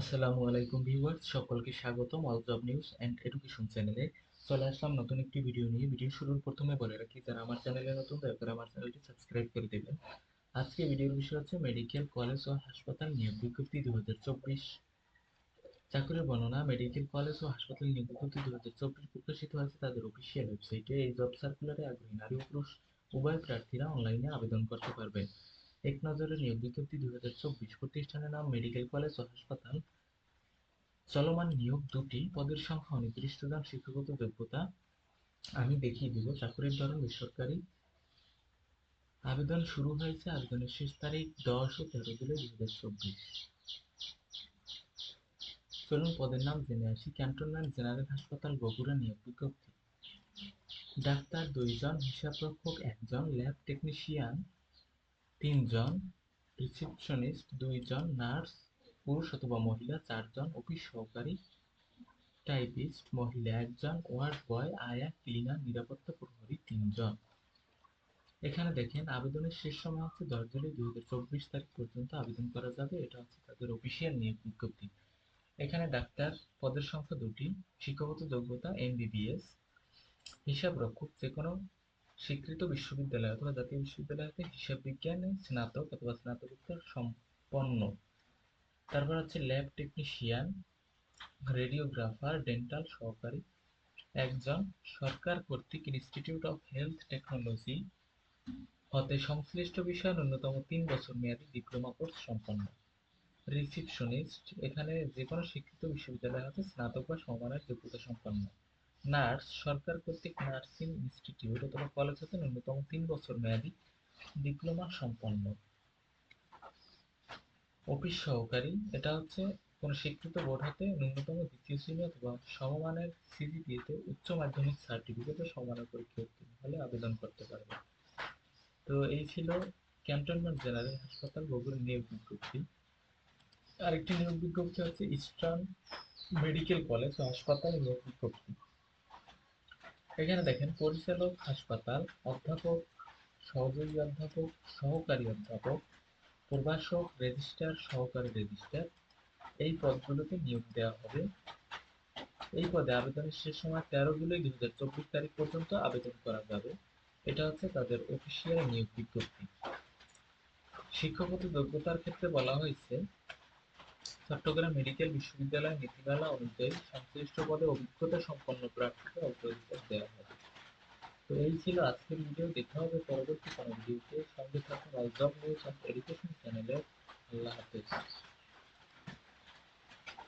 আসসালামু আলাইকুম ভিউয়ার্স, সকলকে স্বাগতম অল নিউজ অ্যান্ড এডুকেশন চ্যানেলে চলে আসলাম নতুন একটি ভিডিও নিয়ে। ভিডিও শুরুর প্রথমে বলে রাখি, যারা আমার চ্যানেলে নতুন, দয়া করে আমার চ্যানেলটি সাবস্ক্রাইব করে দেবেন। আজকে ভিডিওর বিষয় হচ্ছে মেডিকেল কলেজ ও হাসপাতাল নিয়োগ বিজ্ঞপ্তি দু হাজার চব্বিশ। চাকরির বর্ণনা মেডিকেল কলেজ ও হাসপাতাল নিয়োগ বিজ্ঞপ্তি দু হাজার চব্বিশ প্রকাশিত হয়েছে তাদের অফিসিয়াল ওয়েবসাইটে এই জব সার্কুলারে আগ্রহী নারী ও পুরুষ, উভয় প্রার্থীরা অনলাইনে আবেদন করতে পারবেন। এক নজরে নিয়োগ বিজ্ঞপ্তি দুই হাজার চব্বিশ প্রতিষ্ঠানের নাম মেডিকেল কলেজ ও হাসপাতাল। চলমান নিয়োগ দুটি, পদের সংখ্যা অনির্দিষ্ট দাম, শিক্ষাগত যোগ্যতা আমি দেখিয়ে দিব, চাকরির ধরন বেসরকারি। আবেদন শুরু হয়েছে আবেদনের শেষ তারিখ দশ ও তেরো জুলাই দুই হাজার চব্বিশ। চলুন পদের নাম জেনে আসি। ক্যান্টনমেন্ট জেনারেল হাসপাতাল বগুড়া নিয়োগ বিজ্ঞপ্তি। ডাক্তার দুইজন, হিসাবরক্ষক একজন, ল্যাব টেকনিশিয়ান তিনজন, রিসেপশনিস্ট দুইজন, নার্স, পুরুষ অথবা মহিলা, চারজন, অফিস সহকারী, টাইপিস্ট, মহিলা একজন ওয়ার্ড বয়, আয়া, ক্লিনার, নিরাপত্তা প্রহরী তিনজন। এখানে দেখেন, আবেদনের শেষ সময় হচ্ছে দশ জুলাই দুই হাজার চব্বিশ তারিখ পর্যন্ত আবেদন করা যাবে। এটা হচ্ছে তাদের অফিসিয়াল নিয়োগ বিজ্ঞপ্তি। এখানে ডাক্তার পদের সংখ্যা দুটি, শিক্ষাগত যোগ্যতা, এমবিবিএস, হিসাব রক্ষক যে কোনো স্বীকৃত বিশ্ববিদ্যালয় অথবা জাতীয় বিশ্ববিদ্যালয় হতে হিসাব বিজ্ঞানে স্নাতক অথবা স্নাতকোত্তর সম্পন্ন। তারপর হচ্ছে ল্যাব টেকনিশিয়ান রেডিওগ্রাফার ডেন্টাল সহকারী একজন সরকার কর্তৃক ইনস্টিটিউট অফ হেলথ টেকনোলজি হতে সংশ্লিষ্ট বিষয়ে ন্যূনতম তিন বছর মেয়াদী ডিপ্লোমা কোর্স সম্পন্ন। রিসিপশনিস্ট এখানে যে কোনো শিক্ষিত বিশ্ববিদ্যালয় হতে স্নাতক বা সমমানের যোগ্যতা সম্পন্ন। নার্স, সরকার কর্তৃক নার্সিং ইনস্টিটিউট অথবা কলেজ হতে ন্যূনতম তিন বছর মেয়াদী ডিপ্লোমা সম্পন্ন। অফিস সহকারী, এটা হচ্ছে কোনো স্বীকৃত বোর্ড হতে ন্যূনতম দ্বিতীয় শ্রেণি অথবা সমমানের সিজিপিএতে উচ্চ মাধ্যমিক সার্টিফিকেট সমমানের পরীক্ষা উত্তীর্ণ হলে আবেদন করতে পারবে। তো এই ছিল ক্যান্টনমেন্ট জেনারেল হাসপাতাল বগুড়া নিয়োগ বিজ্ঞপ্তি। আরেকটি নিয়োগ বিজ্ঞপ্তি হচ্ছে ইস্টার্ন মেডিকেল কলেজ ও হাসপাতাল নিয়োগ বিজ্ঞপ্তি। এখানে দেখেন, পরিচালক, হাসপাতাল, অধ্যাপক, সহযোগী অধ্যাপক, সহকারী অধ্যাপক, প্রভাষক, রেজিস্ট্রার, সহকারী রেজিস্ট্রার। এই পদগুলোতে নিয়োগ দেওয়া হবে। এই পদে আবেদনের শেষ সময় তেরো জুলাই দুই হাজার চব্বিশ তারিখ পর্যন্ত আবেদন করা যাবে। এটা হচ্ছে তাদের অফিসিয়াল নিয়োগ বিজ্ঞপ্তি। শিক্ষাগত যোগ্যতার ক্ষেত্রে বলা হয়েছে চট্টগ্রাম মেডিকেল বিশ্ববিদ্যালয় নীতিমালা অনুযায়ী সংশ্লিষ্ট পদে অভিজ্ঞতা সম্পন্ন প্রার্থীকে অগ্রাধিকার দেওয়া হবে। তো এই ছিল আজকের ভিডিও। দেখা হবে পরবর্তী কোনো ভিডিওতে। সঙ্গে থাকুন এডুকেশন চ্যানেলে আল্লাহ হাফেজ।